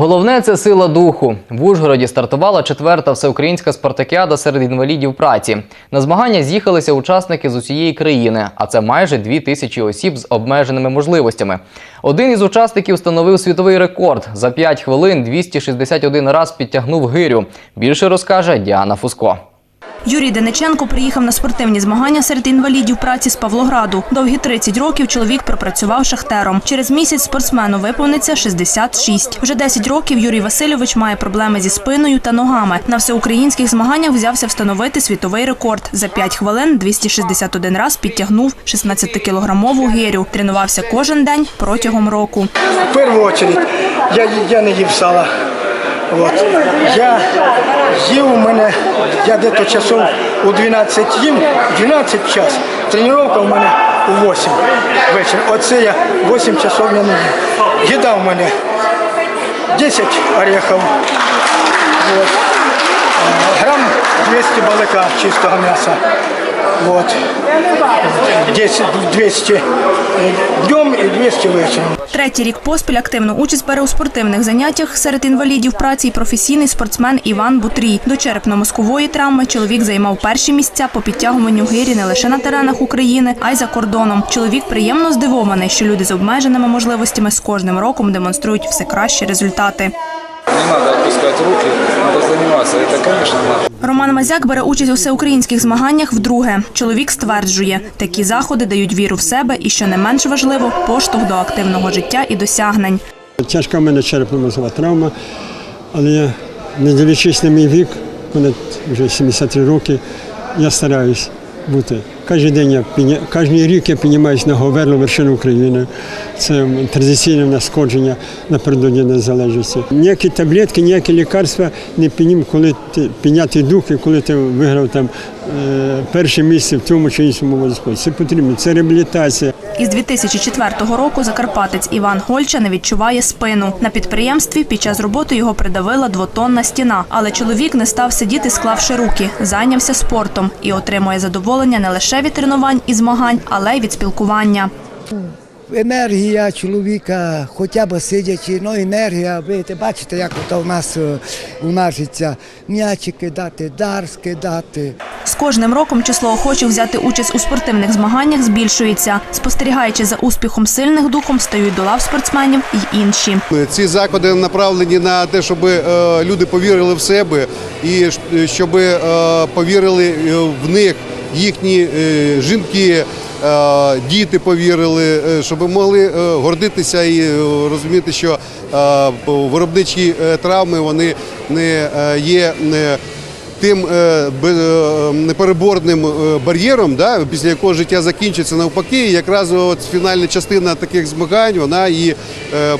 Головне це сила духу. В Ужгороді стартувала четверта всеукраїнська спартакіада серед інвалідів праці. На змагання з'їхалися учасники з усієї країни, а це майже дві тисячі осіб з обмеженими можливостями. Один із учасників встановив світовий рекорд. За 5 хвилин 261 раз підтягнув гирю. Більше розкаже Діана Фуско. Юрій Дениченко приїхав на спортивні змагання серед інвалідів праці з Павлограду. Довгі 30 років чоловік пропрацював шахтером. Через місяць спортсмену виповниться 66. Вже 10 років Юрій Васильович має проблеми зі спиною та ногами. На всеукраїнських змаганнях взявся встановити світовий рекорд. За 5 хвилин 261 раз підтягнув 16-кілограмову гирю. Тренувався кожен день протягом року. В першу очередь я, я не їв сала. От. Я їв у мене, я десь часов у 12 їм, 12 час. Тренування у мене у 8 вечора. Оце я 8 часов я не їв. Їда у мене 10 орехів. От. Грам 200 балика чистого м'яса. Вот. 10, 200 днем і 200 вечором. Третій рік поспіль активну участь бере у спортивних заняттях серед інвалідів праці і професійний спортсмен Іван Бутрій. До черепно-мозкової травми чоловік займав перші місця по підтягуванню гирі не лише на теренах України, а й за кордоном. Чоловік приємно здивований, що люди з обмеженими можливостями з кожним роком демонструють все кращі результати. Не надо отпускать руки, заниматься. Это, конечно, надо. Роман Мазяк бере участь у всеукраїнських змаганнях вдруге. Чоловік стверджує, такі заходи дають віру в себе і, що не менш важливо, поштовх до активного життя і досягнень. Тяжка в мене черепно-мозгова травма, але я, не дивлячись на мій вік, понад вже 73 роки, я стараюсь бути. Кожен день я кожен рік я піднімаюся на говерлу вершину України. Це традиційне в нас сходження напередодні незалежності. Ніякі таблетки, ніякі лікарства не піднім, коли ти підняти дух і коли ти виграв там е, перше місце в тому чи іншому виді спорту. Це потрібно, це реабілітація. Із 2004 року закарпатець Іван Гольча не відчуває спину. На підприємстві під час роботи його придавила двотонна стіна. Але чоловік не став сидіти, склавши руки, зайнявся спортом і отримує задоволення не лише від тренувань і змагань, але й від спілкування. енергія чоловіка, хоча б сидячи, ну енергія, ви бачите, як то в нас е, умножиться. М'ячі кидати, дар скидати. З кожним роком число охочих взяти участь у спортивних змаганнях збільшується. Спостерігаючи за успіхом сильних духом, стають до лав спортсменів й інші. Ці заходи направлені на те, щоб е, люди повірили в себе і ш- щоб е, повірили е, в них їхні е, жінки, е, діти повірили, е, щоб могли гордитися і розуміти, що виробничі травми вони не є є. Тим е, е, непереборним е, бар'єром, да, після якого життя закінчиться навпаки, якраз от фінальна частина таких змагань вона і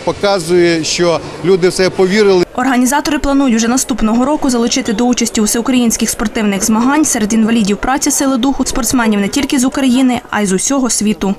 показує, що люди все повірили. Організатори планують уже наступного року залучити до участі у всеукраїнських спортивних змагань серед інвалідів праці сили духу спортсменів не тільки з України, а й з усього світу.